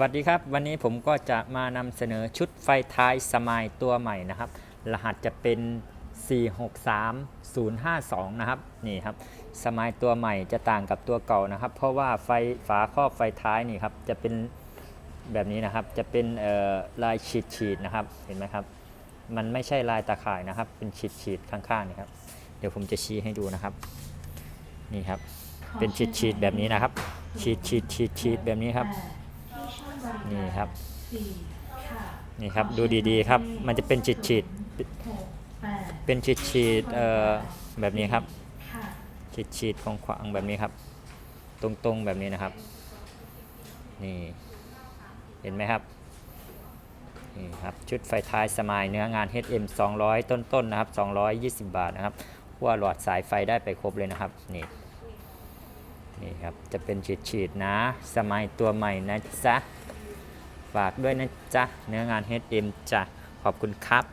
วัสดีครับ วันนี้ผมก็จะมานำเสนอชุดไฟท้ายสมายตัวใหม่นะครับ รหัสจะเป็น 463052 นะครับนี่ครับสมายตัวใหม่จะต่างกับตัวเก่านะครับ เพราะว่าไฟฝาครอบไฟท้ายนี่ครับจะเป็นแบบนี้นะครับจะเป็นลายฉีดฉีดนะครับเห็นไหมครับ มันไม่ใช่ลายตาข่ายนะครับ เป็นฉีดฉีดข้างๆนี่ครับเดี๋ยวผมจะชี้ให้ดูนะครับนี่ครับเป็นฉีดฉีดแบบนี้นะครับฉีดฉีดฉีดฉีดแบบนี้ครับ นี่ครับนี่ครับดูดีๆครับ มันจะเป็นฉีดฉีดๆเป็นฉีดฉีดๆเอ่อแบบนี้ครับฉีดฉีดของขวางๆแบบนี้ครับ ตรงๆแบบนี้นะครับ นี่เห็นไหมครับนี่ครับชุดไฟท้ายสมายเนื้องาน HM 200 ต้นๆนะครับ 220 บาทนะครับหัว่าหลอดสายไฟได้ไปครบเลยนะครับนี่นี่ครับจะเป็นฉีดฉีดๆนะ สมัยตัวใหม่นะจ๊ะ ฝากด้วยนะจ๊ะ เนื้องาน HM จ้ะ ขอบคุณครับ